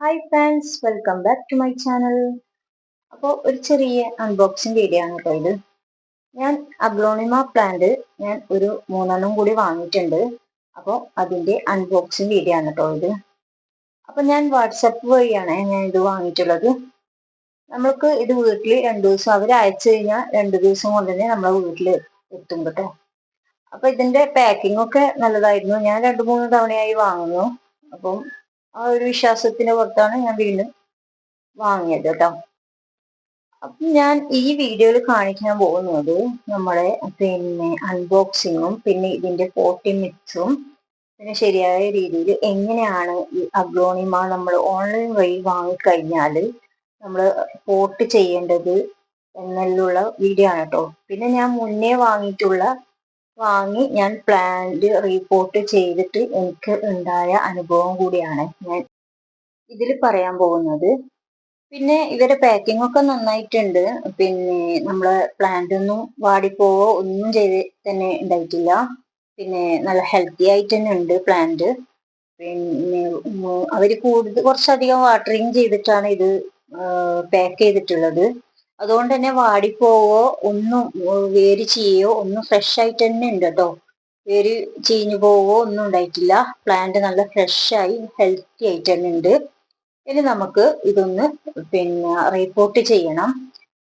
Hi friends welcome back to my channel അപ്പോൾ ഒരു ചെറിയ അൺബോക്സിങ് വീഡിയോ ആണ് കേട്ടോ ഇത്. ഞാൻ അഗ്ലോണിമ പ്ലാന്റ് ഞാൻ ഒരു മൂന്നെണ്ണം കൂടി വാങ്ങിയിട്ടുണ്ട്. അപ്പോൾ അതിന്റെ അൺബോക്സിങ് വീഡിയോ ആണ് കേട്ടോ ഇത്. അപ്പോൾ ഞാൻ വാട്സപ്പ് വഴിയാണ് ഞാൻ ഇത് വാങ്ങിയിട്ടുള്ളത്. നമ്മൾക്ക് ഇത് വീട്ടിൽ രണ്ട് ദിവസം അവർ അയച്ചു കഴിഞ്ഞാൽ രണ്ട് ദിവസം കൊണ്ട് തന്നെ നമ്മളെ വീട്ടിൽ എത്തും കേട്ടോ അപ്പോൾ ഇതിന്റെ പാക്കിംഗ് ഒക്കെ നല്ലതായിരുന്നു. ഞാൻ രണ്ട് മൂന്ന് തവണയായി വാങ്ങുന്നു. അപ്പം ആ ഒരു വിശ്വാസത്തിന് പുറത്താണ് ഞാൻ വീണ്ടും വാങ്ങിയത് കേട്ടോ. അപ്പം ഞാൻ ഈ വീഡിയോയിൽ കാണിക്കാൻ പോകുന്നത് നമ്മളെ പിന്നെ അൺബോക്സിങ്ങും പിന്നെ ഇതിന്റെ ഫോർട്ടി മിക്സും പിന്നെ ശരിയായ രീതിയിൽ എങ്ങനെയാണ് ഈ അഗ്ലോണിമ നമ്മൾ ഓൺലൈൻ വഴി വാങ്ങിക്കഴിഞ്ഞാൽ നമ്മൾ പോട്ട് ചെയ്യേണ്ടത് എന്നുള്ള വീഡിയോ ആണ് കേട്ടോ. പിന്നെ ഞാൻ മുന്നേ വാങ്ങിയിട്ടുള്ള വാങ്ങി ഞാൻ പ്ലാന്റ് റീപോർട്ട് ചെയ്തിട്ട് എനിക്ക് ഉണ്ടായ അനുഭവം കൂടിയാണ് ഞാൻ ഇതിൽ പറയാൻ പോകുന്നത്. പിന്നെ ഇവരെ പാക്കിംഗ് ഒക്കെ നന്നായിട്ടുണ്ട്. പിന്നെ നമ്മളെ പ്ലാന്റ് ഒന്നും വാടിപ്പോവോ ഒന്നും ചെയ്ത് തന്നെ ഉണ്ടായിട്ടില്ല. പിന്നെ നല്ല ഹെൽത്തി ആയിട്ട് തന്നെ ഉണ്ട് പ്ലാന്റ് പിന്നെ അവർ കൂടുതൽ കുറച്ചധികം വാട്ടറിങ് ചെയ്തിട്ടാണ് ഇത് പാക്ക് ചെയ്തിട്ടുള്ളത്. അതുകൊണ്ട് തന്നെ വാടിപ്പോവോ ഒന്നും വേര് ചെയ്യോ ഒന്നും ഫ്രഷ് ആയിട്ട് തന്നെ ഉണ്ട് കേട്ടോ വേര് ചീഞ്ഞു പോവോ ഒന്നും ഉണ്ടായിട്ടില്ല. പ്ലാന്റ് നല്ല ഫ്രഷ് ആയി ഹെൽത്തി ആയിട്ട് തന്നെ ഉണ്ട്. ഇനി നമുക്ക് ഇതൊന്ന് പിന്നെ റിപ്പോർട്ട് ചെയ്യണം.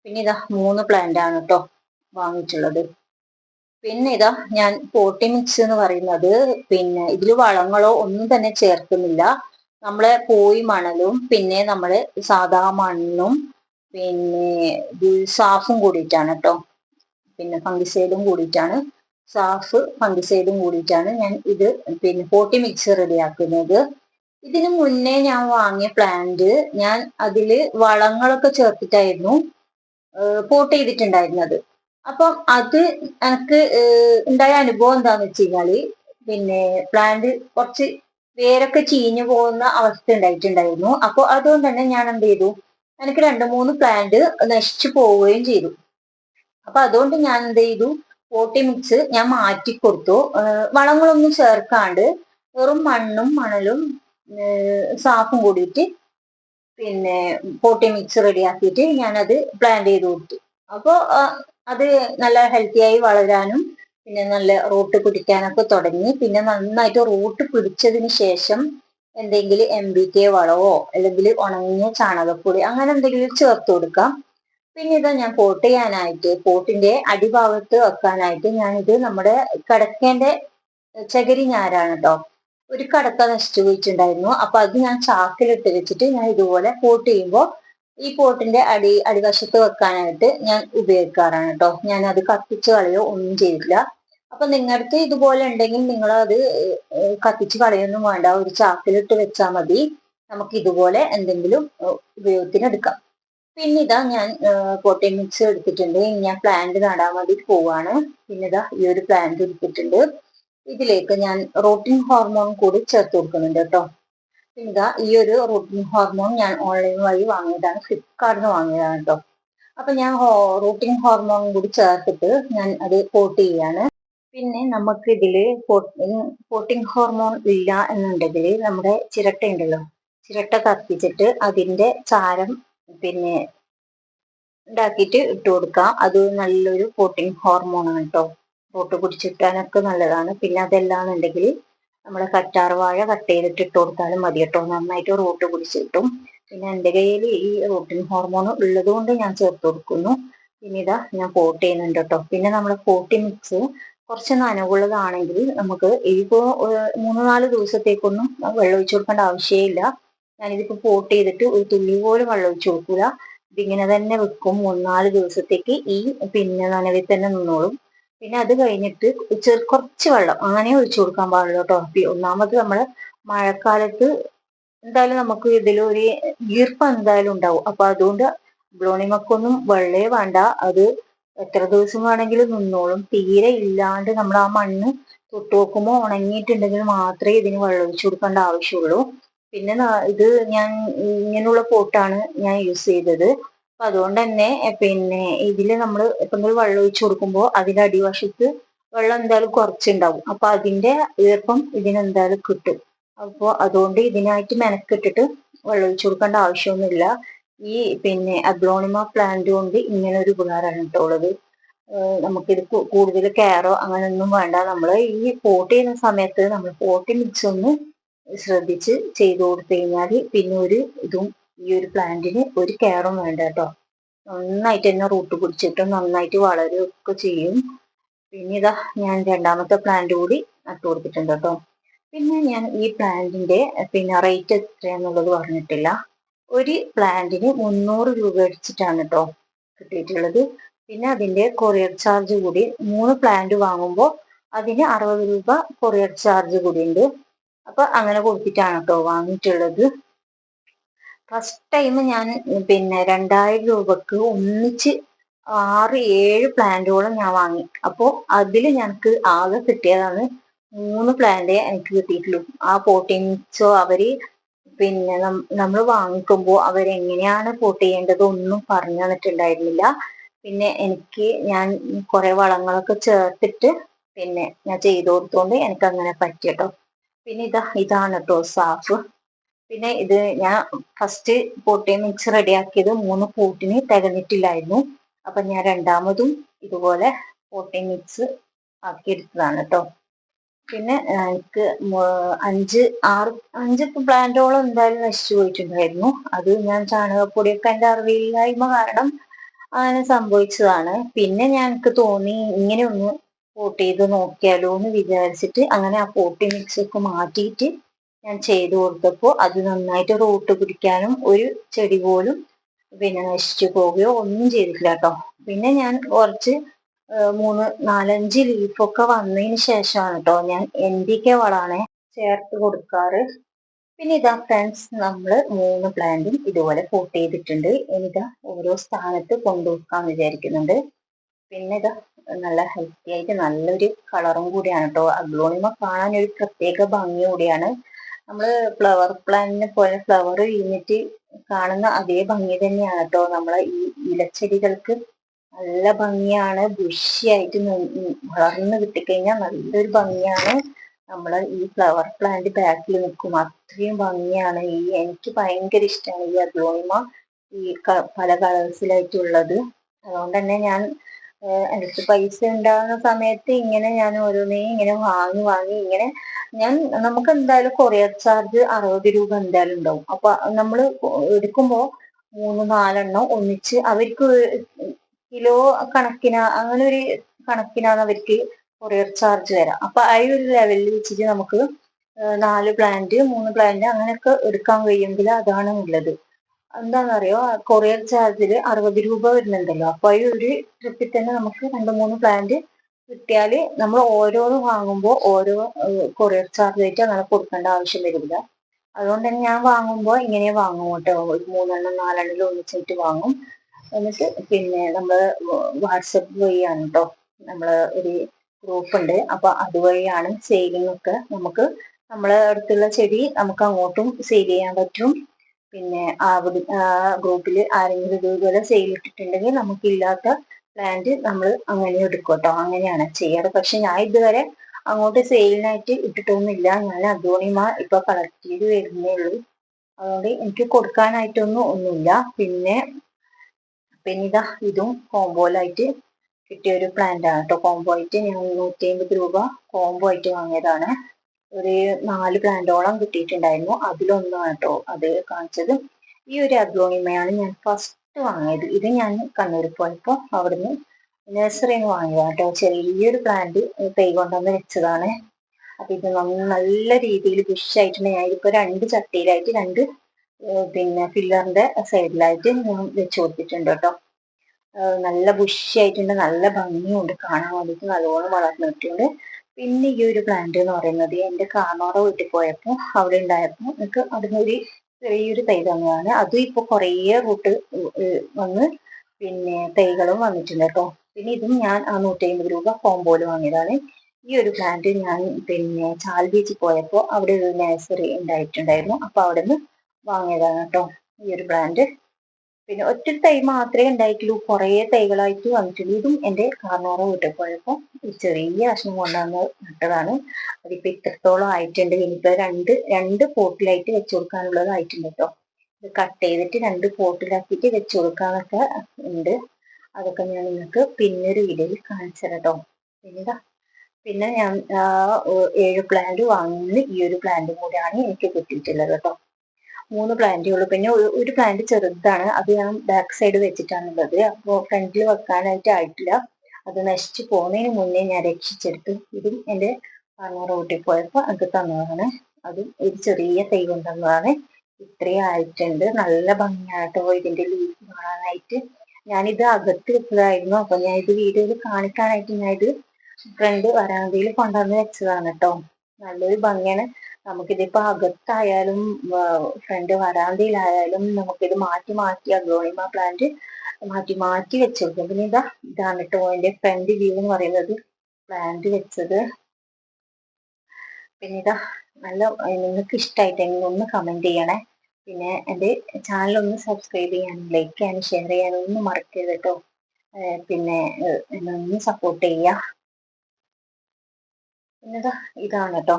പിന്നെ ഇതാ മൂന്ന് പ്ലാന്റ് ആണ് കേട്ടോ വാങ്ങിയിട്ടുള്ളത്. പിന്നെ ഇതാ ഞാൻ പോട്ടി മിക്സ് എന്ന് പറയുന്നത് പിന്നെ ഇതിൽ വളങ്ങളോ ഒന്നും തന്നെ ചേർക്കുന്നില്ല. നമ്മളെ പോയി മണലും പിന്നെ നമ്മൾ സാധാ മണ്ണും പിന്നെ സാഫും കൂടിയിട്ടാണ് കേട്ടോ പിന്നെ ഫംഗിസൈഡും കൂടിയിട്ടാണ്. സാഫ് ഫംഗിസൈഡും കൂടിയിട്ടാണ് ഞാൻ ഇത് പിന്നെ പോട്ടി മിക്സ് റെഡിയാക്കുന്നത്. ഇതിനു മുന്നേ ഞാൻ വാങ്ങിയ പ്ലാന്റ് ഞാൻ അതിൽ വളങ്ങളൊക്കെ ചേർത്തിട്ടായിരുന്നു പോട്ട് ചെയ്തിട്ടുണ്ടായിരുന്നത്. അപ്പം അത് എനിക്ക് ഉണ്ടായ അനുഭവം എന്താന്ന് വെച്ച് കഴിഞ്ഞാൽ പിന്നെ പ്ലാന്റ് കുറച്ച് വേരൊക്കെ ചീഞ്ഞു പോകുന്ന അവസ്ഥ ഉണ്ടായിട്ടുണ്ടായിരുന്നു. അപ്പോൾ അതുകൊണ്ട് തന്നെ ഞാൻ എന്ത് ചെയ്തു എനിക്ക് രണ്ട് മൂന്ന് പ്ലാന്റ് നശിച്ചു പോവുകയും ചെയ്തു. അപ്പൊ അതുകൊണ്ട് ഞാൻ എന്ത് ചെയ്തു? പോട്ടി മിക്സ് ഞാൻ മാറ്റി കൊടുത്തു. വളങ്ങളൊന്നും ചേർക്കാണ്ട് വെറും മണ്ണും മണലും സാഫും കൂടിയിട്ട് പിന്നെ പോട്ടി മിക്സ് റെഡിയാക്കിയിട്ട് ഞാനത് പ്ലാന്റ് ചെയ്ത് കൊടുത്തു. അപ്പോൾ അത് നല്ല ഹെൽത്തിയായി വളരാനും പിന്നെ നല്ല റൂട്ട് പിടിക്കാനൊക്കെ തുടങ്ങി. പിന്നെ നന്നായിട്ട് റൂട്ട് പിടിച്ചതിന് ശേഷം എന്തെങ്കിലും എം ബി കെ വളവോ അല്ലെങ്കിൽ ഉണങ്ങിയ ചാണകപ്പൊടി അങ്ങനെ എന്തെങ്കിലും ചേർത്ത് കൊടുക്കാം. പിന്നെ ഇത് ഞാൻ കോട്ട് ചെയ്യാനായിട്ട് കോട്ടിന്റെ അടിഭാഗത്ത് വെക്കാനായിട്ട് ഞാൻ ഇത് നമ്മുടെ കിടക്കേന്റെ ചകിരി ഞാരാണ് കേട്ടോ ഒരു കടക്ക നശിച്ചു പോയിട്ടുണ്ടായിരുന്നു. അപ്പൊ അത് ഞാൻ ചാക്കിലിട്ട് വെച്ചിട്ട് ഞാൻ ഇതുപോലെ കോട്ട് ചെയ്യുമ്പോൾ ഈ പോട്ടിന്റെ അടി അടിവശത്ത് വെക്കാനായിട്ട് ഞാൻ ഉപയോഗിക്കാറാണ് കേട്ടോ ഞാൻ അത് കത്തിച്ച് കളയോ ഒന്നും ചെയ്തില്ല അപ്പൊ നിങ്ങൾക്ക് ഇതുപോലെ ഉണ്ടെങ്കിൽ നിങ്ങൾ അത് കത്തിച്ച് കളയൊന്നും വേണ്ട. ഒരു ചാക്കിലിട്ട് വെച്ചാൽ മതി. നമുക്ക് ഇതുപോലെ എന്തെങ്കിലും ഉപയോഗത്തിന് എടുക്കാം. പിന്നെ ഇതാ ഞാൻ കോട്ടയം മിക്സ് എടുത്തിട്ടുണ്ട്. ഞാൻ പ്ലാന്റ് നടാൻ വേണ്ടി പോവാണ്. പിന്നെ ഇതാ ഈ ഒരു പ്ലാന്റ് എടുത്തിട്ടുണ്ട്. ഇതിലേക്ക് ഞാൻ റോട്ടിൻ ഹോർമോൺ കൂടി ചേർത്ത് കൊടുക്കുന്നുണ്ട് കേട്ടോ. പിന്നെ ഇതാ ഈ ഒരു റൂട്ടിൻ ഹോർമോൺ ഞാൻ ഓൺലൈൻ വഴി വാങ്ങിയതാണ്. ഫ്ലിപ്കാർട്ടിൽ നിന്ന് വാങ്ങിയതാണ് കേട്ടോ. അപ്പൊ ഞാൻ റൂട്ടിൻ ഹോർമോൺ കൂടി ചേർത്തിട്ട് ഞാൻ അത് കോട്ട് ചെയ്യാണ്. പിന്നെ നമുക്ക് ഇതിൽ പോട്ടിംഗ് ഹോർമോൺ ഇല്ല എന്നുണ്ടെങ്കിൽ നമ്മുടെ ചിരട്ട ഉണ്ടല്ലോ. ചിരട്ട കത്തിച്ചിട്ട് അതിന്റെ ചാരം പിന്നെ ഉണ്ടാക്കിയിട്ട് ഇട്ട് കൊടുക്കാം. അത് നല്ലൊരു പോട്ടിംഗ് ഹോർമോണാണ് കേട്ടോ പോട്ട് പിടിച്ചിട്ടാനൊക്കെ നല്ലതാണ്. പിന്നെ അതെല്ലാന്നുണ്ടെങ്കിൽ നമ്മളെ കറ്റാർ വാഴ കട്ട് ചെയ്തിട്ട് ഇട്ട് കൊടുത്താലും മതി കേട്ടോ നന്നായിട്ട് റോട്ട് പിടിച്ച് കിട്ടും. പിന്നെ എന്റെ കയ്യിൽ ഈ റൂട്ടിൻ ഹോർമോൺ ഉള്ളത് കൊണ്ട് ഞാൻ ചേർത്ത് കൊടുക്കുന്നു. പിന്നെ ഇതാ ഞാൻ പോട്ട് ചെയ്യുന്നുണ്ട് കേട്ടോ പിന്നെ നമ്മളെ പോട്ടി മിക്സ് കുറച്ച് നനവുള്ളതാണെങ്കിൽ നമുക്ക് ഇതിപ്പോ മൂന്ന് നാല് ദിവസത്തേക്കൊന്നും വെള്ളം ഒഴിച്ചു കൊടുക്കേണ്ട ആവശ്യമില്ല. ഞാനിതിപ്പോ പോട്ട് ചെയ്തിട്ട് ഒരു തുള്ളി പോലും വെള്ളം ഒഴിച്ചു കൊടുക്കൂല. ഇതിങ്ങനെ തന്നെ വെക്കും. മൂന്ന് നാല് ദിവസത്തേക്ക് ഈ പിന്നെ നനവിൽ തന്നെ നിന്നോളും. പിന്നെ അത് കഴിഞ്ഞിട്ട് ചെറു കുറച്ച് വെള്ളം അങ്ങനെ ഒഴിച്ചു കൊടുക്കാൻ പാടുള്ളൂ കേട്ടോ. ഒന്നാമത് നമ്മൾ മഴക്കാലത്ത് എന്തായാലും നമുക്ക് ഇതിലൊരു ഈർപ്പം എന്തായാലും ഉണ്ടാവും. അപ്പൊ അതുകൊണ്ട് ബ്ലോണിമക്കൊന്നും വെള്ളേ വേണ്ട. അത് എത്ര ദിവസം വേണമെങ്കിലും നിന്നോളും. തീരെ ഇല്ലാണ്ട് നമ്മൾ ആ മണ്ണ് തൊട്ട് നോക്കുമ്പോൾ ഉണങ്ങിയിട്ടുണ്ടെങ്കിൽ മാത്രമേ ഇതിന് വെള്ളം ഒഴിച്ചു കൊടുക്കേണ്ട ആവശ്യമുള്ളൂ. പിന്നെ ഇത് ഞാൻ ഇങ്ങനെയുള്ള പോട്ടാണ് ഞാൻ യൂസ് ചെയ്തത്. അപ്പൊ അതുകൊണ്ട് തന്നെ പിന്നെ ഇതിൽ നമ്മൾ എന്തെങ്കിലും വെള്ളം ഒഴിച്ചു കൊടുക്കുമ്പോൾ അതിന്റെ അടിവശത്ത് വെള്ളം എന്തായാലും കുറച്ചുണ്ടാവും. അപ്പൊ അതിന്റെ ഈർപ്പം ഇതിനെന്തായാലും കിട്ടും. അപ്പോൾ അതുകൊണ്ട് ഇതിനായിട്ട് മെനക്കെട്ടിട്ട് വെള്ളം ഒഴിച്ചു കൊടുക്കേണ്ട ആവശ്യമൊന്നുമില്ല. ഈ പിന്നെ അഗ്രോണിമ പ്ലാന്റ് കൊണ്ട് ഇങ്ങനെ ഒരു ഉപകാരമാണ് കേട്ടോ ഉള്ളത്. നമുക്കിത് കൂടുതൽ കെയറോ അങ്ങനെ ഒന്നും വേണ്ട. നമ്മൾ ഈ പോട്ട് ചെയ്യുന്ന സമയത്ത് നമ്മൾ പോട്ടി മിക്സ് ഒന്ന് ശ്രദ്ധിച്ച് ചെയ്തു കൊടുത്തു കഴിഞ്ഞാൽ പിന്നെ ഒരു ഇതും ഈ ഒരു പ്ലാന്റിന് ഒരു കെയറും വേണ്ട കേട്ടോ. നന്നായിട്ട് തന്നെ റൂട്ട് പിടിച്ചിട്ട് നന്നായിട്ട് വളരുകയൊക്കെ ചെയ്യും. പിന്നെ ഇതാ ഞാൻ രണ്ടാമത്തെ പ്ലാന്റ് കൂടി നട്ടു കൊടുത്തിട്ടുണ്ട് കേട്ടോ. പിന്നെ ഞാൻ ഈ പ്ലാന്റിന്റെ പിന്നെ റേറ്റ് എത്രയാന്നുള്ളത് പറഞ്ഞിട്ടില്ല. ഒരു പ്ലാന്റിന് മുന്നൂറ് രൂപ അടിച്ചിട്ടാണ് കേട്ടോ കിട്ടിയിട്ടുള്ളത്. പിന്നെ അതിന്റെ കൊറിയർ ചാർജ് കൂടി മൂന്ന് പ്ലാന്റ് വാങ്ങുമ്പോൾ അതിന് അറുപത് രൂപ കൊറിയർ ചാർജ് കൂടി ഉണ്ട്. അപ്പൊ അങ്ങനെ കൊടുത്തിട്ടാണ് കേട്ടോ വാങ്ങിയിട്ടുള്ളത്. ഫസ്റ്റ് ടൈം ഞാൻ പിന്നെ രണ്ടായിരം രൂപക്ക് ഒന്നിച്ച് ആറ് ഏഴ് പ്ലാന്റുകളും ഞാൻ വാങ്ങി. അപ്പോൾ അതിൽ ഞങ്ങൾക്ക് ആകെ കിട്ടിയതാണ് മൂന്ന് പ്ലാന്റേ എനിക്ക് കിട്ടിയിട്ടുള്ളൂ. ആ പോട്ടിങ്സോ അവർ പിന്നെ നമ്മൾ വാങ്ങിക്കുമ്പോൾ അവരെങ്ങനെയാണ് ചെയ്യേണ്ടത് ഒന്നും പറഞ്ഞു തന്നിട്ടുണ്ടായിരുന്നില്ല. പിന്നെ എനിക്ക് ഞാൻ കുറെ വളങ്ങളൊക്കെ ചേർത്തിട്ട് പിന്നെ ഞാൻ ചെയ്തു കൊടുത്തോണ്ട് എനിക്ക് അങ്ങനെ പറ്റിയട്ടോ പിന്നെ ഇതാ ഇതാണ് കേട്ടോ സാഫ് പിന്നെ ഇത് ഞാൻ ഫസ്റ്റ് പോട്ടി മിക്സ് റെഡിയാക്കിയത് മൂന്ന് പൂട്ടിന് തികഞ്ഞിട്ടില്ലായിരുന്നു. അപ്പൊ ഞാൻ രണ്ടാമതും ഇതുപോലെ പോട്ടി മിക്സ് ആക്കിയെടുത്തതാണ് കേട്ടോ പിന്നെ എനിക്ക് അഞ്ച് ആറ് അഞ്ച് പ്ലാന്റോളം എന്തായാലും നശിച്ചു പോയിട്ടുണ്ടായിരുന്നു. അത് ഞാൻ ചാണകപ്പൊടിയൊക്കെ എന്റെ അറിവില്ലായ്മ കാരണം അങ്ങനെ സംഭവിച്ചതാണ്. പിന്നെ ഞാൻ എനിക്ക് തോന്നി ഇങ്ങനെ ഒന്ന് പോട്ട് ചെയ്ത് നോക്കിയാലോ എന്ന് വിചാരിച്ചിട്ട് അങ്ങനെ ആ പോട്ടി മിക്സ് ഒക്കെ മാറ്റിയിട്ട് ഞാൻ ചെയ്തു കൊടുത്തപ്പോൾ അത് നന്നായിട്ട് റൂട്ട് പിടിക്കാനും ഒരു ചെടി പോലും പിന്നെ നശിച്ചു പോവുകയോ ഒന്നും ചെയ്തിട്ടില്ല കേട്ടോ. പിന്നെ ഞാൻ കുറച്ച് മൂന്ന് നാലഞ്ച് ലീഫൊക്കെ വന്നതിന് ശേഷമാണ് കേട്ടോ ഞാൻ എൻ ഡി കെ വളാണ് ചേർത്ത് കൊടുക്കാറ്. പിന്നെ ഇതാ ഫ്രണ്ട്സ് നമ്മൾ മൂന്ന് പ്ലാന്റും ഇതുപോലെ കൂട്ട് ചെയ്തിട്ടുണ്ട്. ഇനിതാ ഓരോ സ്ഥാനത്ത് കൊണ്ടുവെക്കാൻ വിചാരിക്കുന്നുണ്ട്. പിന്നെ ഇതാ നല്ല ഹെൽത്തി ആയിട്ട് നല്ലൊരു കളറും കൂടിയാണ് കേട്ടോ അഗ്ലോണിമ കാണാൻ ഒരു പ്രത്യേക ഭംഗി കൂടിയാണ്. നമ്മൾ ഫ്ലവർ പ്ലാന്റിനെ പോലെ ഫ്ലവർ വിരിഞ്ഞിട്ട് കാണുന്ന അതേ ഭംഗി തന്നെയാണ് കേട്ടോ നമ്മളെ ഈ ഇലച്ചെടികൾക്ക് നല്ല ഭംഗിയാണ്. ബുഷിയായിട്ട് വളർന്ന് കിട്ടിക്കഴിഞ്ഞാൽ നല്ലൊരു ഭംഗിയാണ്. നമ്മളെ ഈ ഫ്ലവർ പ്ലാന്റ് ബാക്കിൽ നിൽക്കും. അത്രയും ഭംഗിയാണ്. ഈ എനിക്ക് ഭയങ്കര ഇഷ്ടമാണ് ഈ അഗ്ലോണിമ. ഈ പല കളേഴ്സിലായിട്ടുള്ളത് അതുകൊണ്ട് തന്നെ ഞാൻ എനിക്ക് പൈസ ഉണ്ടാകുന്ന സമയത്ത് ഇങ്ങനെ ഞാൻ ഓരോന്നേ ഇങ്ങനെ വാങ്ങി വാങ്ങി ഇങ്ങനെ ഞാൻ നമുക്ക് എന്തായാലും കൊറിയർ ചാർജ് അറുപത് രൂപ എന്തായാലും ഉണ്ടാവും. അപ്പൊ നമ്മൾ എടുക്കുമ്പോ മൂന്ന് നാലെണ്ണം ഒന്നിച്ച് അവർക്ക് കിലോ കണക്കിന അങ്ങനെ ഒരു കണക്കിനാണ് അവർക്ക് കൊറിയർ ചാർജ് തരാം. അപ്പൊ ആ ഒരു ലെവലിൽ വെച്ചിട്ട് നമുക്ക് നാല് പ്ലാന്റ് മൂന്ന് പ്ലാന്റ് അങ്ങനെയൊക്കെ എടുക്കാൻ കഴിയുമെങ്കിൽ അതാണ് ഉള്ളത്. എന്താണെന്നറിയോ? കൊറിയർ ചാർജിൽ അറുപത് രൂപ വരുന്നുണ്ടല്ലോ. അപ്പൊ ഈ ഒരു ട്രിപ്പിൽ തന്നെ നമുക്ക് രണ്ട് മൂന്ന് പ്ലാന്റ് കിട്ടിയാൽ നമ്മൾ ഓരോന്ന് വാങ്ങുമ്പോൾ ഓരോ കൊറിയർ ചാർജ് ആയിട്ട് അങ്ങനെ കൊടുക്കേണ്ട ആവശ്യം വരില്ല. അതുകൊണ്ട് തന്നെ ഞാൻ വാങ്ങുമ്പോൾ ഇങ്ങനെ വാങ്ങും കേട്ടോ. ഒരു മൂന്നെണ്ണം നാലെണ്ണം ഒന്നിച്ചായിട്ട് വാങ്ങും. എന്നിട്ട് പിന്നെ നമ്മൾ വാട്സപ്പ് വഴിയാണ് കേട്ടോ നമ്മൾ ഒരു ഗ്രൂപ്പ് ഉണ്ട് അപ്പൊ അതുവഴിയാണ് സെയിലിംഗ് ഒക്കെ നമുക്ക് നമ്മളെ അടുത്തുള്ള ചെടി നമുക്ക് അങ്ങോട്ടും സെയിൽ ചെയ്യാൻ പറ്റും. പിന്നെ ആ ഗ്രൂപ്പിൽ ആരെങ്കിലും ഇതുപോലെ സെയിൽ ഇട്ടിട്ടുണ്ടെങ്കിൽ നമുക്കില്ലാത്ത പ്ലാന്റ് നമ്മൾ അങ്ങനെ എടുക്കും കേട്ടോ അങ്ങനെയാണ് ചെയ്യാറ്. പക്ഷെ ഞാൻ ഇതുവരെ അങ്ങോട്ട് സെയിലിനായിട്ട് ഇട്ടിട്ടൊന്നുമില്ല. ഞാൻ അദ്വാണിമ ഇപ്പൊ കളക്ട് ചെയ്ത് വരുന്നേ ഉള്ളൂ. അതുകൊണ്ട് എനിക്ക് കൊടുക്കാനായിട്ടൊന്നും ഒന്നുമില്ല. പിന്നെ പിന്നെ ഇതാ ഇതും കോംബോയിലായിട്ട് കിട്ടിയ ഒരു പ്ലാന്റ് ആണ് കേട്ടോ കോംബോ ആയിട്ട് ഞാൻ നൂറ്റി അമ്പത് രൂപ കോംബോ ആയിട്ട് വാങ്ങിയതാണ്. ഒരു നാല് പ്ലാന്റോളം കിട്ടിയിട്ടുണ്ടായിരുന്നു. അതിലൊന്നാണ് കേട്ടോ അത് കാണിച്ചത്. ഈ ഒരു അഗ്ലോണിമയാണ് ഞാൻ ഫസ്റ്റ് വാങ്ങിയത്. ഇത് ഞാൻ കണ്ണൂർ പോയപ്പോൾ അവിടുന്ന് നഴ്സറിന്ന് വാങ്ങിയതാണ് കേട്ടോ ചെറിയൊരു പ്ലാന്റ് തൈ കൊണ്ടുവന്ന് വെച്ചതാണ്. അപ്പൊ ഇത് നല്ല രീതിയിൽ ബുഷായിട്ടുണ്ട് ഞാൻ ഇതിപ്പോ രണ്ട് ചട്ടിയിലായിട്ട് രണ്ട് പിന്നെ ഫില്ലറിന്റെ സൈഡിലായിട്ട് ഞാൻ വെച്ച് കൊടുത്തിട്ടുണ്ട് കേട്ടോ. നല്ല ബുഷിയായിട്ടുണ്ട് നല്ല ഭംഗിയുണ്ട് കാണാൻ വേണ്ടിയിട്ട് നല്ലോണം വളർന്നിട്ടുണ്ട്. പിന്നെ ഈ ഒരു പ്ലാന്റ് എന്ന് പറയുന്നത് എന്റെ കാർണോടെ വീട്ടിൽ പോയപ്പോൾ അവിടെ ഉണ്ടായപ്പോൾ എനിക്ക് ഒരു ചെറിയൊരു തൈ തന്നതാണ്. അതും ഇപ്പൊ കുറേ റൂട്ട് വന്ന് പിന്നെ തൈകളും വന്നിട്ടുണ്ട് കേട്ടോ. പിന്നെ ഇതും ഞാൻ ആ നൂറ്റി അമ്പത് രൂപ കോമ്പോൽ വാങ്ങിയതാണ്. ഈ ഒരു പ്ലാന്റ് ഞാൻ പിന്നെ ചാൽ ബീച്ചിൽ പോയപ്പോൾ അവിടെ ഒരു നഴ്സറി ഉണ്ടായിട്ടുണ്ടായിരുന്നു. അപ്പൊ അവിടെ നിന്ന് വാങ്ങിയതാണ് കേട്ടോ ഈ ഒരു ബ്രാൻഡ് പിന്നെ ഒറ്റ തൈ മാത്രമേ ഉണ്ടായിട്ടുള്ളൂ കുറേ തൈകളായിട്ട് വന്നിട്ടുള്ളൂ. ഇതും എന്റെ കാർണോറ വീട്ടിൽ പോയപ്പോൾ ചെറിയ കഷ്ണം കൊണ്ടുവന്ന് നട്ടതാണ്. അതിപ്പോ ഇത്രത്തോളം ആയിട്ടുണ്ട്. ഇനിയിപ്പോൾ രണ്ട് രണ്ട് പോട്ടിലായിട്ട് വെച്ചു കൊടുക്കാനുള്ളതായിട്ടുണ്ട് കേട്ടോ. ഇത് കട്ട് ചെയ്തിട്ട് രണ്ട് പോട്ടിലാക്കിയിട്ട് വെച്ച് കൊടുക്കാനൊക്കെ ഉണ്ട്. അതൊക്കെ ഞാൻ നിങ്ങൾക്ക് പിന്നൊരു വീഡിയോയിൽ കാണിച്ചു കേട്ടോ. പിന്നെ പിന്നെ ഞാൻ ഏഴ് പ്ലാന്റ് വാങ്ങുന്ന ഈ ഒരു പ്ലാന്റും കൂടിയാണ് എനിക്ക് കിട്ടിയിട്ടുള്ളത് കേട്ടോ. മൂന്ന് പ്ലാന്റേ ഉള്ളൂ. പിന്നെ ഒരു പ്ലാന്റ് ചെറുതാണ്. അത് ഞാൻ ബാക്ക് സൈഡ് വെച്ചിട്ടാണുള്ളത്. അപ്പോൾ ഫ്രണ്ടിൽ വെക്കാനായിട്ട് ആയിട്ടില്ല. അത് നശിച്ചു പോകുന്നതിന് മുന്നേ ഞാൻ രക്ഷിച്ചെടുത്തു ഇതും എന്റെ പറഞ്ഞ റോട്ടിൽ പോയപ്പോൾ അത് തന്നതാണ്. അതും ഒരു ചെറിയ തൈ കൊണ്ടുവന്നതാണ് ഇത്രയും ആയിട്ടുണ്ട്. നല്ല ഭംഗിയായിട്ടോ ഇതിന്റെ ലീഫ് കാണാനായിട്ട്. ഞാനിത് അകത്ത് വെച്ചതായിരുന്നു. അപ്പൊ ഞാൻ ഇത് വീഡിയോയിൽ കാണിക്കാനായിട്ട് ഞാൻ ഇത് ഫ്രണ്ട് വരാന്തയിൽ കൊണ്ടുവന്ന് വെച്ചതാണ് കേട്ടോ നല്ലൊരു ഭംഗിയാണ്. നമുക്കിതിപ്പോ അകത്തായാലും ഫ്രണ്ട് വരാന്തയിലായാലും നമുക്കിത് മാറ്റി മാറ്റി അഗ്ലോണിമ പ്ലാന്റ് മാറ്റി മാറ്റി വെച്ചെടുക്കും പിന്നെ ഇതാ ഇതാണ് കേട്ടോ എന്റെ ഫ്രണ്ട് വ്യൂ എന്ന് പറയുന്നത്. പ്ലാന്റ് വെച്ചത്. പിന്നെ ഇതാ നല്ല നിങ്ങൾക്ക് ഇഷ്ടമായിട്ടെങ്കിൽ ഒന്ന് കമന്റ് ചെയ്യണേ. പിന്നെ എന്റെ ചാനൽ ഒന്ന് സബ്സ്ക്രൈബ് ചെയ്യാനും ലൈക്ക് ചെയ്യാനും ഷെയർ ചെയ്യാനും ഒന്നും മറക്കരുത് കേട്ടോ പിന്നെ ഒന്ന് സപ്പോർട്ട് ചെയ്യുക പിന്നെ ഇതാണ് കേട്ടോ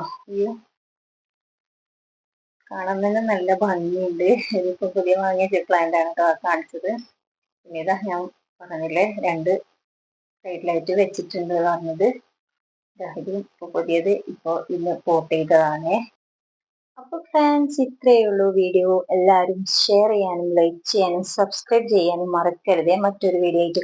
ഈ തന്നെ നല്ല ഭംഗിയുണ്ട്. ഇതിപ്പോ പുതിയ വാങ്ങിയ പ്ലാന്റ് ആണ് കേട്ടോ കാണിച്ചത്. പിന്നീടാ ഞാൻ പറഞ്ഞില്ലേ രണ്ട് സൈഡിലായിട്ട് വെച്ചിട്ടുണ്ട് പറഞ്ഞത്. ഇതും ഇപ്പൊ പുതിയത് ഇപ്പൊ ഇന്ന് പോട്ട് ചെയ്തതാണ്. അപ്പൊ ഫ്രണ്ട്സ് ഇത്രയേ ഉള്ളൂ വീഡിയോ എല്ലാവരും ഷെയർ ചെയ്യാനും ലൈക്ക് ചെയ്യാനും സബ്സ്ക്രൈബ് ചെയ്യാനും മറക്കരുതേ. മറ്റൊരു വീഡിയോ ആയിട്ട്